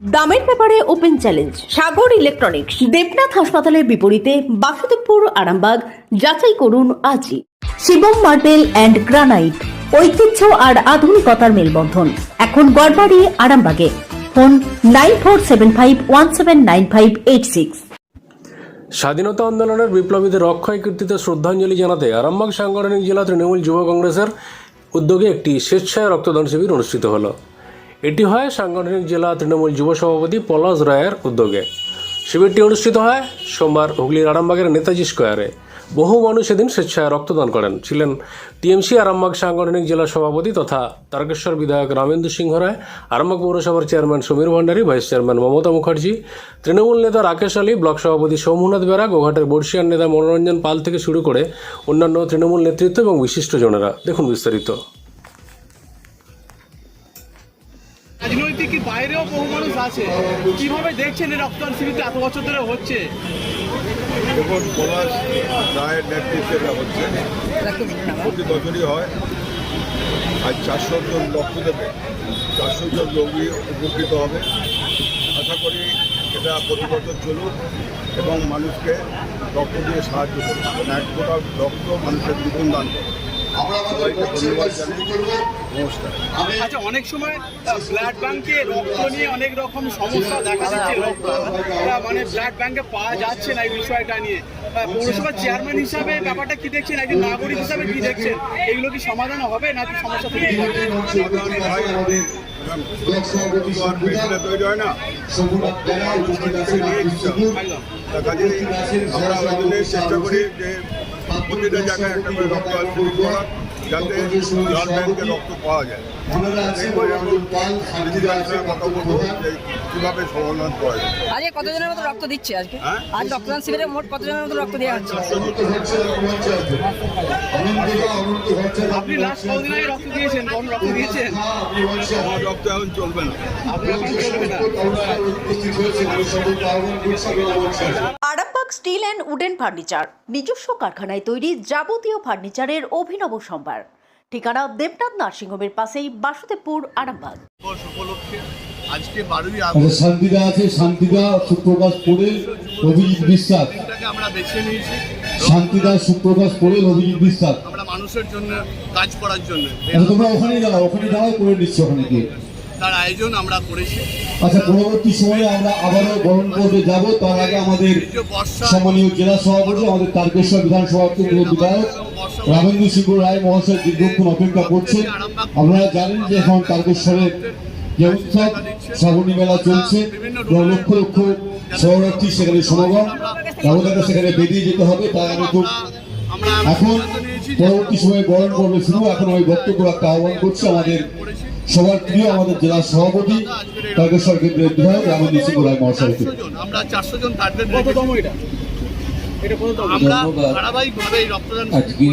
দামের ব্যাপারে open challenge, Sagar electronics, Debnath হাসপাতালের বিপরীতে বাসুদেবপুর, আরামবাগ, যাচাই করুন আজই। শিবম মার্বেল অ্যান্ড গ্রানাইট, ঐতিহ্য আর আধুনিকতার মেলবন্ধন। এখন গড়বাড়ি, আরামবাগে। Phone nine four seven five one seven nine five eight six. স্বাধীনতা আন্দোলনের বিপ্লবীদের অক্ষয় কীর্তিতে শ্রদ্ধাঞ্জলি জানাতে আরামবাগ সাংগঠনিক জেলা তৃণমূল যুব কংগ্রেসের উদ্যোগে একটি স্বেচ্ছায় রক্তদান শিবির অনুষ্ঠিত হলো। এটি হয় সাংগঠনিক জেলা তৃণমূল যুব সভাপতি পলাশ রায়ের উদ্যোগে। শিবিরটি অনুষ্ঠিত হয় সোমবার হুগলির আরামবাগের নেতাজি স্কোয়ারে। বহু মানুষ এদিন স্বেচ্ছায় রক্তদান করেন। ছিলেন টিএমসি আরামবাগ সাংগঠনিক জেলা সভাপতি তথা তারকেশ্বর বিধায়ক রামেন্দু সিংহ রায়, আরামবাগ পৌরসভার chairman Samir Bhandari, vice chairman Mamata Mukherjee, Trinamool নেতা রাকেশ আলী, ব্লক সভাপতি সৌমনাথ বেরা, গোঘাটের বর্ষিয়ান নেতা মনোরঞ্জন পাল থেকে শুরু করে অন্যান্য তৃণমূল নেতৃত্ব এবং বিশিষ্টজনেরা দেখুন বিস্তারিত। বহু মানুষ আছে? কীভাবে দেখছেন এই রক্তদান শিবিরটা এত বছর ধরে হচ্ছে? দেখুন পলাশ রায়ের নেতৃত্বে হচ্ছে। প্রতি বছরই হয়। আজ চারশো জন রক্ত দেবে। চারশো জন রোগী উপকৃত হবে। আশা করি এটা প্রতি বছর চলুক এবং মানুষকে রক্ত দিয়ে সাহায্য করুক। কারণ এক ফোঁটা রক্ত মানুষের জীবন দান আচ্ছা অনেক সময় ব্লাড ব্যাংকে রক্ত নিয়ে অনেক রকম সমস্যা দেখা দিচ্ছে। রক্ত মানে ব্লাড ব্যাংকে পাওয়া যাচ্ছে না এই বিষয়টা নিয়ে। পৌরসভার চেয়ারম্যান হিসাবে ব্যাপারটা কি দেখছেন? একজন নাগরিক হিসাবে কি দেখছেন? এগুলো কি সমাধান হবে সমস্যা হয় তৈরি হয় না? মানুষকে নিয়ে দিতে হবে। একদম তা কাজেই আমরা ওই জন্যই চেষ্টা করি যে প্রতিটা জায়গায় একটা করে রক্ত শুরু করা যাতে ব্লাড ব্যাংকে রক্ত পাওয়া যায়। কথা বলব যে কীভাবে সমাধান করা যায়। আজকে কতজনের মতো রক্ত দিচ্ছে আজকে? হ্যাঁ? আজ রক্তদান শিবিরে মোট কতজনের মতো রক্ত দেওয়া হচ্ছে? আপনি লাস্ট কদিন আগে রক্ত দিয়েছেন? কখন রক্ত দিয়েছেন? আমার রক্ত এখন চলবে না। আপনি চলবে না। Arambagh steel and wooden furniture নিজস্ব কারখানায় তৈরি যাবতীয় ফার্নিচারের অভিনব সম্ভার। ঠিকানা দেবনাথ নার্সিংহোমের পাশেই বাসুদেবপুর আরামবাগ। উপলক্ষে আজকে বারোই আগস্ট শান্তিদা আছে শান্তিদা সুপ্রকাশ পড়ে অভিজিৎ বিশ্বাস। আমরা বেছে নিয়েছি। শান্তিদা সুপ্রকাশ পড়ে অভিজিৎ বিশ্বাস। আমরা মানুষের জন্য কাজ করার জন্য। আচ্ছা তোমরা ওখানেই দাঁড়াও ওখানে দাঁড়াও করে নিচ্ছি ওখানে গিয়ে। তার আয়োজন আমরা করেছি। আচ্ছা পরবর্তী সময়ে আমরা আবারও গরম করতে যাব। তার আগে আমাদের সম্মানীয় জেলা সভাপতি আমাদের তারকেশ্বর বিধানসভা কেন্দ্রের বিধায়ক রামেন্দ্র সিংহ রায় মহাশয় দীর্ঘক্ষণ অপেক্ষা করছেন। আপনারা জানেন যে এখন তারকেশ্বরের যে উৎসব শ্রাবণী মেলা চলছে। লক্ষ লক্ষ শরণার্থী সেখানে সমাগম। আমাদেরকে সেখানে বেরিয়ে যেতে হবে। তাই আমি খুব এখন পরবর্তী সময়ে গরম পর্বে শুরু। এখন আমি বক্তব্য রাখতে আহ্বান করছি আমাদের সবার প্রিয় আমাদের জেলা সভাপতি তারকেশ্বর কেন্দ্রের বিধায়ক রামেন্দ্র সিংহ রায় মহাশয়কে। আমরা চারশো জন টার্গেট কততম এটা? আমরা ধারাবাহিকভাবে রক্তদান আজকে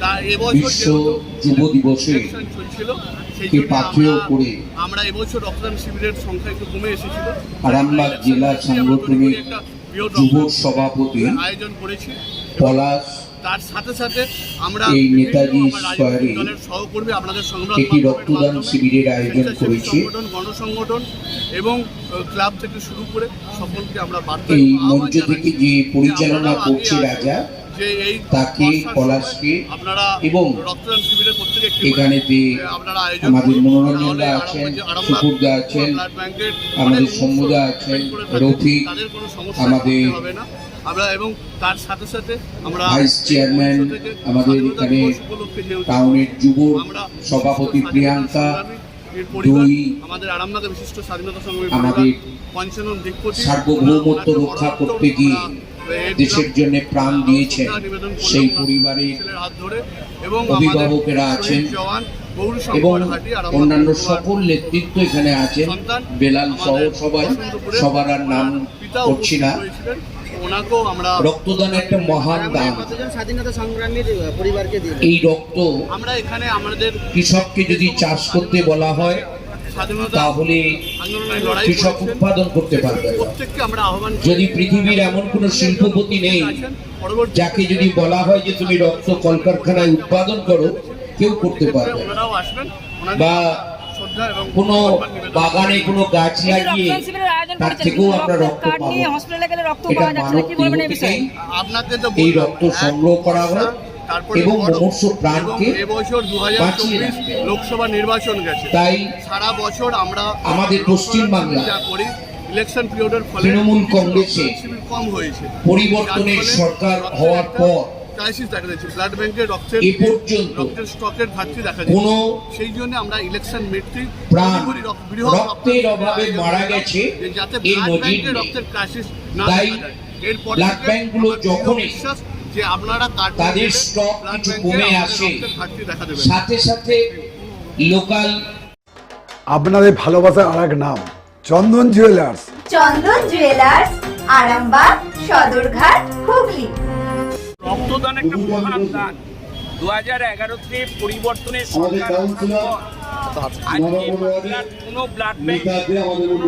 তা এবছর বিশ্ব যেহেতু যুব দিবসে সেই কে জন্য পাথেয় আমরা- করে আমরা এবছর রক্তদান শিবিরের সংখ্যা একটু কমে এসেছিল। আরামবাগ জেলা সাংগঠনিক যুব সভাপতি আয়োজন করেছি। পলাশ তার সাথে সাথে আমরা এই নেতাজি স্কয়ারে সহকর্মী আপনাদের সংগ্রাম একটি রক্তদান শিবিরের আয়োজন করেছে সংগঠন গণসংগঠন এবং ক্লাব থেকে শুরু করে সকলকে আমরা বার্তা এই মঞ্চ থেকে যে পরিচালনা আপনারা করছে রাজা তাকে, পলাশকে এবং রক্তদান শিবিরের প্রত্যেকে এখানে যে আপনারা আয়োজন আমাদের করুন। মনোরঞ্জনদা আছেন, সুকুরদা আছেন, আমাদের অংশ আছেন, রফিক, আমাদের আমরা এবং তার সাথে সাথে আমরা ভাইস চেয়ারম্যান, আমাদের এখানে টাউনের যুব সভাপতি প্রিয়াঙ্কা স্বাধীনতা সংগ্রামী, এর পরিবার, দুই আমাদের আরামবাগের বিশিষ্ট স্বাধীনতা সংগ্রামী আমাদের পঞ্চানন দিকপতি সার্বভৌমত্ব রক্ষা করতে গিয়ে দেশের জন্য প্রাণ দিয়েছেন সেই পরিবারের হাত ধরে এবং অভিভাবকেরা আছেন এবং অন্যান্য সকল নেতৃত্ব এখানে আছেন বেলাল সহ সবাই সবার আর নাম করছি না। ওনাকেও আমরা রক্তদান একটা মহান দান। স্বাধীনতা সংগ্রামীর পরিবারকে দিয়ে এই রক্ত আমরা এখানে আমাদের কৃষককে যদি চাষ করতে বলা হয় তাহলে কৃষক উৎপাদন করতে পারবে যদি পৃথিবীর এমন কোনো শিল্পপতি নেই যাকে যদি বলা হয় যে তুমি রক্ত কলকারখানায় উৎপাদন করো কেউ করতে পারবে বা কোনো বাগানে কোনো গাছ লাগিয়ে তার থেকেও আমরা রক্ত পাবো। নিয়ে হসপিটালে গেলে রক্ত এটা পাওয়া যাচ্ছে না মানব এই রক্ত সংগ্রহ করা হয় তারপরে এবং। মনুষ্য প্রাণকে দু বাঁচিয়ে লোকসভা নির্বাচন গেছে। তাই সারা বছর আমরা আমাদের পশ্চিমবাংলা যা ইলেকশন পিরিয়ডের ফলে তৃণমূল কংগ্রেসে কম হয়েছে। পরিবর্তনের সরকার হওয়ার পর ক্রাইসিস দেখা যাচ্ছে ব্লাড ব্যাংকে রক্তের রক্তের স্টকের ঘাটতি দেখা কোনো সেই জন্য আমরা ইলেকশন প্রাণ রক্তের অভাবে মারা গেছে যাতে ব্লাড নজির ব্যাংকে নেই। রক্তের ক্রাইসিস না এরপর ব্লাড ব্যাংকগুলো যখনই বিশ্বাস যে আপনারা তাদের স্টক কিছু কমে আসে। সাথে সাথে লোকাল আপনাদের ভালোবাসার আর এক নাম চন্দন জুয়েলার্স চন্দন জুয়েলার্স আরামবাগ সদরঘাট হুগলি। রক্তদান একটা মহান দান। দু হাজার এগারোতে পরিবর্তনের সরকার আজকে বাংলার কোনো ব্লাড ব্যাংক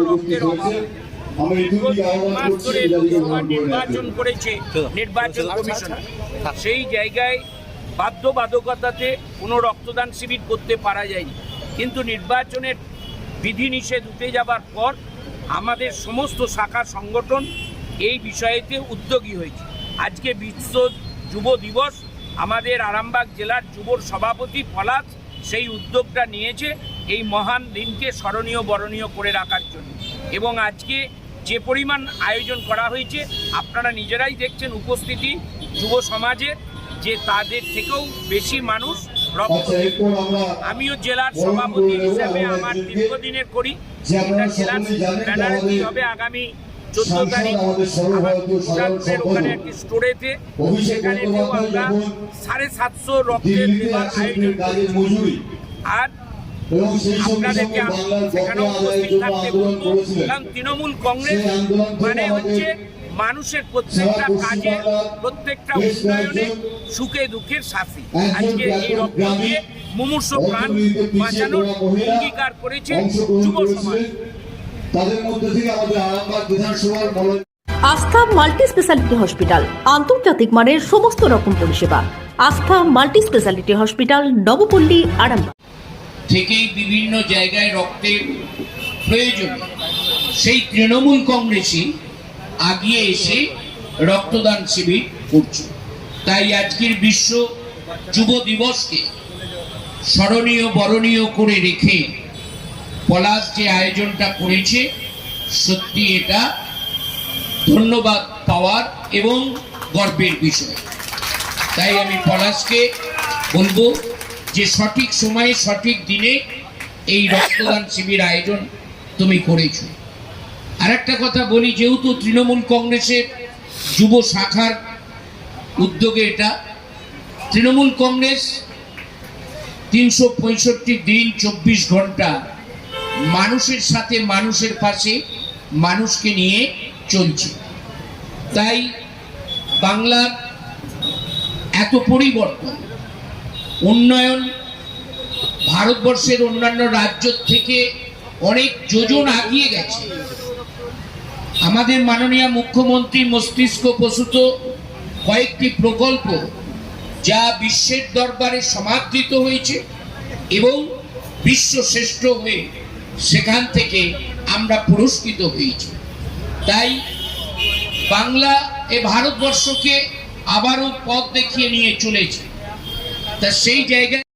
রক্তের অভাব নির্বাচন করেছে নির্বাচন কমিশন। সেই জায়গায় বাধ্যবাধকতাতে কোনো রক্তদান শিবির করতে পারা যায়নি। কিন্তু নির্বাচনের বিধিনিষেধ উঠে যাবার পর আমাদের সমস্ত শাখা সংগঠন এই বিষয়েতে উদ্যোগী হয়েছে। আজকে বিশ্ব যুব দিবস আমাদের আরামবাগ জেলার যুবর সভাপতি পলাশ সেই উদ্যোগটা নিয়েছে এই মহান দিনকে স্মরণীয় বরণীয় করে রাখার জন্য এবং আজকে যে পরিমাণ আয়োজন করা হয়েছে আপনারা নিজেরাই দেখছেন উপস্থিতি যুব সমাজের যে তাদের থেকেও বেশি মানুষ আচ্ছা আমিও জেলার সভাপতি হিসাবে আমার দীর্ঘদিনের করি এটা জেলার ব্যানারে হবে আগামী চোদ্দ তারিখ আমাদের ওখানে একটি বন্দ্যোপাধ্যায় আমরা সাড়ে সাতশো রক্তের আয়োজন আর আপনাদেরকে উপস্থিত থাকতে বলব। কারণ তৃণমূল কংগ্রেস মানে হচ্ছে মানুষের প্রত্যেকটা কাজে প্রত্যেকটা উন্নয়নে সুখে দুঃখের সাথী। আজকে এই রক্ত দিয়ে মুমূর্ষ প্রাণ বাঁচানোর অঙ্গীকার করেছে যুব সমাজ। তাদের মধ্যে থেকে আমাদের আরামবাগ বিধানসভার আস্থা মাল্টি স্পেশালিটি হসপিটাল আন্তর্জাতিক মানের সমস্ত রকম পরিষেবা। Astha multi speciality hospital Nabapalli Arambagh. থেকেই বিভিন্ন জায়গায় রক্তের প্রয়োজন। সেই তৃণমূল কংগ্রেসই আগিয়ে এসে রক্তদান শিবির করছে। তাই আজকের বিশ্ব যুব দিবসকে স্মরণীয় বরণীয় করে রেখে পলাশ যে আয়োজনটা করেছে, সত্যি এটা ধন্যবাদ পাওয়ার এবং গর্বের বিষয়। তাই আমি পলাশকে বলব যে সঠিক সময়ে, সঠিক দিনে এই রক্তদান শিবির আয়োজন তুমি করেছ। আর একটা কথা বলি, যেহেতু তৃণমূল কংগ্রেসের যুব শাখার উদ্যোগে এটা, তৃণমূল কংগ্রেস তিনশো পঁয়ষট্টি দিন, চব্বিশ ঘণ্টা মানুষের সাথে মানুষের পাশে মানুষকে নিয়ে চলছে। তাই বাংলার এত পরিবর্তন, উন্নয়ন, ভারতবর্ষের অন্যান্য রাজ্য থেকে অনেক যোজন আগিয়ে গেছে। আমাদের মাননীয় মুখ্যমন্ত্রী মস্তিষ্ক প্রসূত কয়েকটি প্রকল্প যা বিশ্বের দরবারে সমাদৃত হয়েছে এবং বিশ্ব শ্রেষ্ঠ হয়ে সেখান থেকে আমরা পুরস্কৃত হয়েছি। তাই বাংলা এ ভারতবর্ষকে আবারও পথ দেখিয়ে নিয়ে চলেছে। তা সেই জায়গায়